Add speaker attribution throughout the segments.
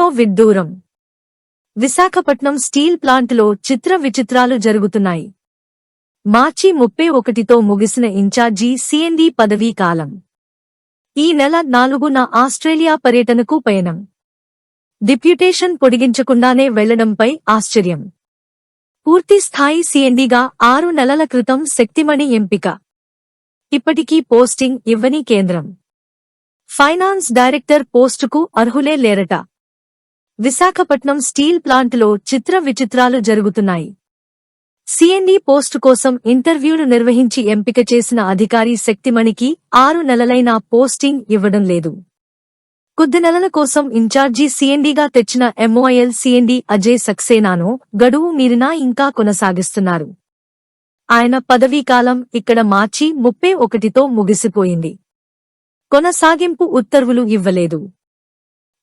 Speaker 1: స్టీల్లో విడ్డూరం. విశాఖపట్నం స్టీల్ ప్లాంట్లో చిత్ర విచిత్రాలు జరుగుతున్నాయి. మార్చి ముప్పై ఒకటితో ముగిసిన ఇన్ఛార్జీ సిఎండి పదవీ కాలం. ఈ నెల నాలుగున ఆస్ట్రేలియా పర్యటనకు పయనం. డిప్యూటేషన్ పొడిగించకుండానే వెళ్ళడంపై ఆశ్చర్యం. పూర్తి స్థాయి సీఎండీగా ఆరు నెలల క్రితం శక్తిమణి ఎంపిక. ఇప్పటికీ పోస్టింగ్ ఇవ్వని కేంద్రం. ఫైనాన్స్ డైరెక్టర్ పోస్టుకు అర్హులే లేరట. విశాఖపట్నం స్టీల్ ప్లాంట్లో చిత్ర విచిత్రాలు జరుగుతున్నాయి. సిఎన్డి పోస్టు కోసం ఇంటర్వ్యూలు నిర్వహించి ఎంపిక చేసిన అధికారి శక్తిమణికి ఆరు నెలలైనా పోస్టింగ్ ఇవ్వడం లేదు. కొద్ది నెలల కోసం ఇన్ఛార్జి సీఎండీగా తెచ్చిన ఎంఓఐఎల్ సీఎండీ అజయ్ సక్సేనాను గడువు మీరినా ఇంకా కొనసాగిస్తున్నారు. ఆయన పదవీకాలం ఇక్కడ మార్చి ముప్పై ఒకటితో ముగిసిపోయింది. కొనసాగింపు ఉత్తర్వులు ఇవ్వలేదు.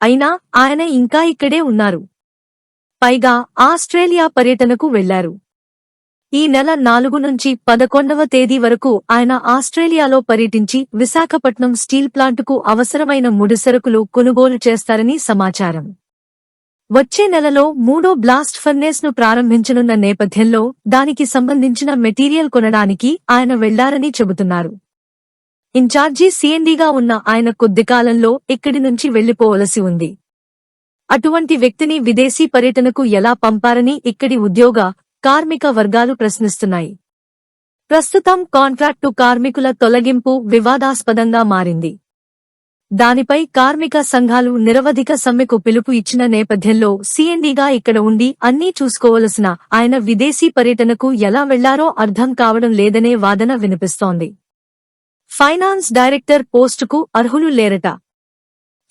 Speaker 1: అయినా ఆయన ఇంకా ఇక్కడే ఉన్నారు. పైగా ఆస్ట్రేలియా పర్యటనకు వెళ్ళారు ఈ నెల నాలుగు నుంచి పదకొండవ తేదీ వరకు ఆయన ఆస్ట్రేలియాలో పర్యటించి విశాఖపట్నం స్టీల్ ప్లాంటుకు అవసరమైన ముడిసరుకులు కొనుగోలు చేస్తారని సమాచారం. వచ్చే నెలలో మూడో బ్లాస్ట్ ఫర్నేస్ను ప్రారంభించనున్న నేపథ్యంలో దానికి సంబంధించిన మెటీరియల్ కొనడానికి ఆయన వెళ్ళారని చెబుతున్నారు. ఇన్ఛార్జీ సీఎండీగా ఉన్న ఆయన కొద్ది కాలంలో ఇక్కడి నుంచి వెళ్ళిపోవలసి ఉంది. అటువంటి వ్యక్తిని విదేశీ పర్యటనకు ఎలా పంపారని ఇక్కడి ఉద్యోగ కార్మిక వర్గాలు ప్రశ్నిస్తున్నాయి. ప్రస్తుతం కాంట్రాక్టు కార్మికుల తొలగింపు వివాదాస్పదంగా మారింది. దానిపై కార్మిక సంఘాలు నిరవధిక సమ్మెకు పిలుపు ఇచ్చిన నేపథ్యంలో సీఎండీగా ఇక్కడ ఉండి అన్నీ చూసుకోవలసిన ఆయన విదేశీ పర్యటనకు ఎలా వెళ్ళారో అర్థం కావడం లేదనే వాదన వినిపిస్తోంది. ఫైనాన్స్ డైరెక్టర్ పోస్టుకు అర్హులు లేరట.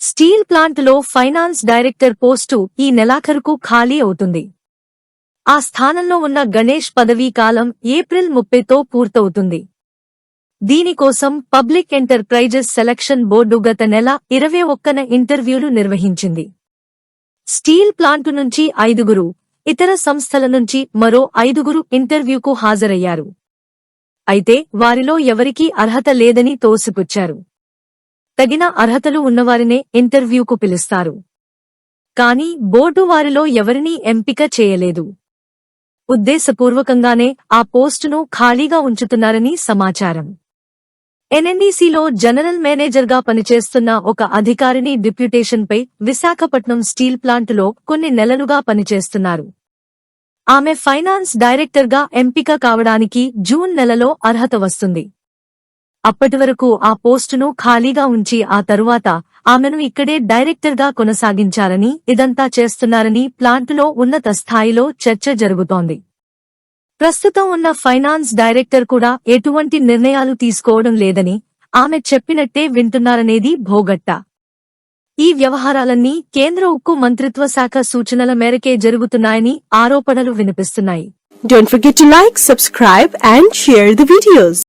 Speaker 1: స్టీల్ ప్లాంటులో ఫైనాన్స్ డైరెక్టర్ పోస్టు ఈ నెలాఖరుకు ఖాళీ అవుతుంది. ఆ స్థానంలో ఉన్న గణేష్ పదవీ కాలం ఏప్రిల్ ముప్పైతో పూర్తవుతుంది. దీనికోసం పబ్లిక్ ఎంటర్ప్రైజెస్ సెలక్షన్ బోర్డు గత నెల ఇరవై ఒక్కన ఇంటర్వ్యూలు నిర్వహించింది. స్టీల్ ప్లాంటు నుంచి ఐదుగురు ఇతర సంస్థల నుంచి మరో ఐదుగురు ఇంటర్వ్యూకు హాజరయ్యారు. అయితే వారిలో ఎవరికీ అర్హత లేదని తోసిపుచ్చారు. తగిన అర్హతలు ఉన్నవారినే ఇంటర్వ్యూకు పిలుస్తారు. కానీ బోర్డు వారిలో ఎవరినీ ఎంపిక చేయలేదు. ఉద్దేశపూర్వకంగానే ఆ పోస్టును ఖాళీగా ఉంచుతున్నారని సమాచారం. ఎన్ఎన్డీసీలో జనరల్ మేనేజర్గా పనిచేస్తున్న ఒక అధికారిని డిప్యూటేషన్పై విశాఖపట్నం స్టీల్ ప్లాంటులో కొన్ని నెలలుగా పనిచేస్తున్నారు. ఆమె ఫైనాన్స్ డైరెక్టర్గా ఎంపిక కావడానికి జూన్ నెలలో అర్హత వస్తుంది. అప్పటివరకు ఆ పోస్టును ఖాళీగా ఉంచి ఆ తరువాత ఆమెను ఇక్కడే డైరెక్టర్గా కొనసాగించాలని ఇదంతా చేస్తున్నారని ప్లాంటులో ఉన్నత స్థాయిలో చర్చ జరుగుతోంది. ప్రస్తుతం ఉన్న ఫైనాన్స్ డైరెక్టర్ కూడా ఎటువంటి నిర్ణయాలు తీసుకోవడం లేదని ఆమె చెప్పినట్టే వింటున్నారనేది భోగట్ట. ఈ వ్యవహారాలన్నీ కేంద్ర ఉక్కు మంత్రిత్వ శాఖ సూచనల మేరకే జరుగుతున్నాయని ఆరోపణలు వినిపిస్తున్నాయి
Speaker 2: Don't forget to like, subscribe and share the videos.